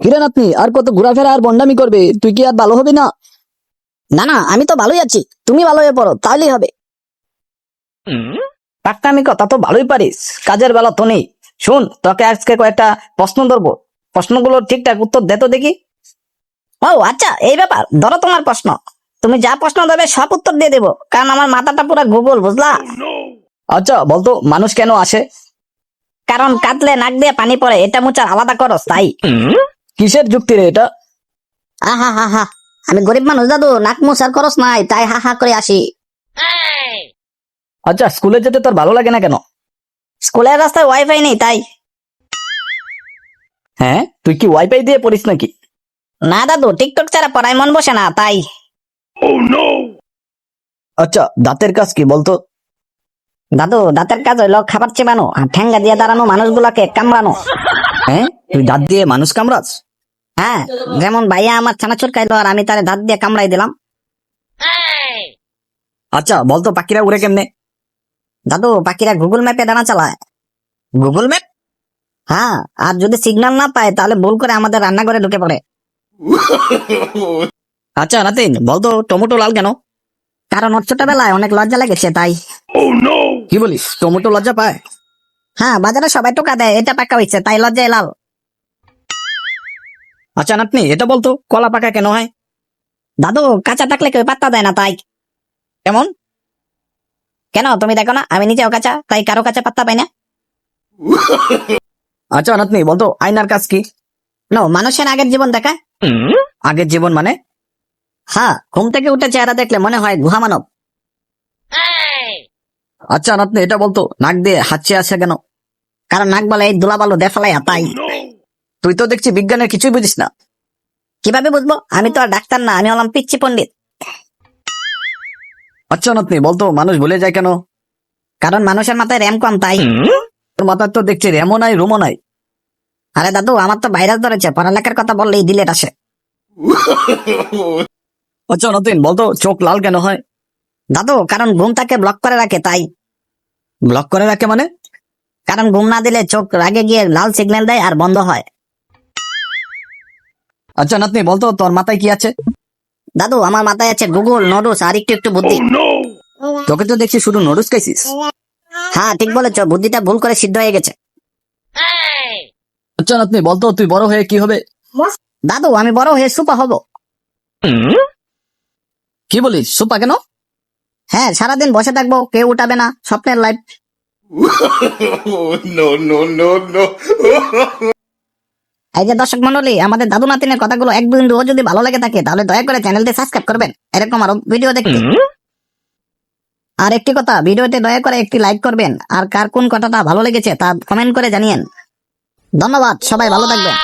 কিরে নাতনি আর কত ঘোরাফেরা আর বন্ডামি করবে? তুই কি আর ভালো হবে না? না না আমি তো ভালোই আছি। তুমি ভালো হয়ে পড়ো তাহলেই হবে। পাক্তামি কথা তো ভালোই পারিস। কাজের বেলা তো নেই। শুন তোকে আজকে কয়েকটা প্রশ্ন ধরবো। প্রশ্নগুলোর ঠিকঠাক উত্তর দে তো দেখি। ও আচ্ছা এই ব্যাপার ধরো তোমার প্রশ্ন। তুমি যা প্রশ্ন দেবে সব উত্তর দিয়ে দেবো। কারণ আমার মাথাটা পুরো গুগল বুঝলা? আচ্ছা বলতো মানুষ কেন আসে? কারণ কাটলে নাক দিয়ে পানি পড়ে এটা মুচার আলাদা করো তাই। কিসের যুক্তি রে এটা? আহা হা হা আমি গরিব মানুষ দাদু নাক মুছার খরচ নাই তাই হা হা করে আসি। আচ্ছা স্কুলে যেতে তোর ভালো লাগে না কেন? স্কুলের রাস্তায় ওয়াইফাই নেই তাই। হ্যাঁ? তুই কি ওয়াইফাই দিয়ে পড়িস নাকি? না দাদু টিকটক ছাড়া পড়ায় মন বসে না তাই। আচ্ছা দাঁতের কাজ কি বলতো? দাদু দাঁতের কাজ হইল খাবার চেবানো আর ঠ্যাঙ্গা দিয়ে দাঁড়ানো মানুষগুলোকে কামড়ানো। হ্যাঁ? তুই দাঁত দিয়ে মানুষ কামড়াস? হ্যাঁ যেমন ভাইয়া আমার ছানাচুর খাইলো আর আমি তারে দাঁত দিয়ে কামড়াই দিলাম। আচ্ছা বলতো পাখিরা উড়ে কেমনে? দাদু পাখিরা গুগল ম্যাপে দানা চালায়। Google map? হ্যাঁ আর যদি সিগন্যাল না পায় তাহলে ভুল করে আমাদের রান্নাঘরে ঢুকে পড়ে। আচ্ছা নাতিন বলতো টমেটো লাল কেন? কারণ ওর ছোটবেলায় অনেক লজ্জা লেগেছে তাই। কি বলিস টমেটো লজ্জা পায়? হ্যাঁ বাজারে সবাই টোকা দেয় এটা পাকা হয়েছে তাই লজ্জায় লাল। আচ্ছা নাতনি, এটা বলতো, কলা পাকা কেন হয়? দাদু, কাঁচা থাকলে কেউ পাত্তা দেয় না তাই। কেমন? কেন? তুমি দেখো না, আমি নিজেও কাঁচা, তাই কারও কাছে পাত্তা পাই না। আচ্ছা নাতনি, বলতো, আয়নার কাজ কি? নো মানুষের আগের জীবন দেখা। আগের জীবন মানে? হ্যাঁ ঘুম থেকে উঠে চেহারা দেখলে মনে হয় গুহা মানব। আচ্ছা নাতনি, এটা বলতো, নাক দিয়ে হাঁচি আসে কেন? কারণ নাক বলে এই দুলাবালু দেফালাই তাই। তুই তো দেখছি বিজ্ঞানের কিছুই বুঝিস না। কীভাবে বুঝব? আমি তো আর ডাক্তার না আমি হলাম পিচ্ছি পণ্ডিত। আচ্ছা নাতনি বলতো মানুষ ভুলে যায় কেন? কারণ মানুষের মাথায় র্যাম কম তাই। তোর মাথায় তো দেখছি র্যামও নাই রুমও নাই। আরে দাদু আমার তো ভাইরাস ধরেছে পড়ালেখার কথা বললেই দিলেট আসে। আচ্ছা নতুন বলতো চোখ লাল কেন হয়? দাদু কারণ ঘুম তাকে ব্লক করে রাখে তাই। ব্লক করে রাখে মানে? কারণ ঘুম না দিলে চোখ রাগে গিয়ে লাল সিগন্যাল দেয় আর বন্ধ হয়। আচ্ছা নাতনি বলতো তোর মাথায় কি আছে? দাদু আমার মাথায় আছে গুগল নোডুস আর একটু একটু বুদ্ধি। তোকে তো দেখছি শুধু নোডুস খাইছিস। হ্যাঁ ঠিক বলেছ বুদ্ধিটা ভুল করে সিদ্ধ হয়ে গেছে। আচ্ছা নাতনি বলতো তুই বড় হয়ে কি হবে? দাদু আমি বড় হয়ে সুপা হব। কি বলিস সুপা কেন? হ্যাঁ সারাদিন বসে থাকব কেউ উঠাবে না স্বপ্নের life no, no, no, no. এই যে দর্শক মন্ডলী আমাদের দাদু নাতিনের কথাগুলো এক বিন্দু যদি ভালো লাগে থাকে তাহলে দয়া করে চ্যানেলটি সাবস্ক্রাইব করবেন। এরকম আরও ভিডিও দেখতে। আর একটি কথা ভিডিওতে দয়া করে একটি লাইক করবেন। আর কার কোন কথাটা ভালো লেগেছে তা কমেন্ট করে জানিয়েন। ধন্যবাদ সবাই ভালো থাকবেন।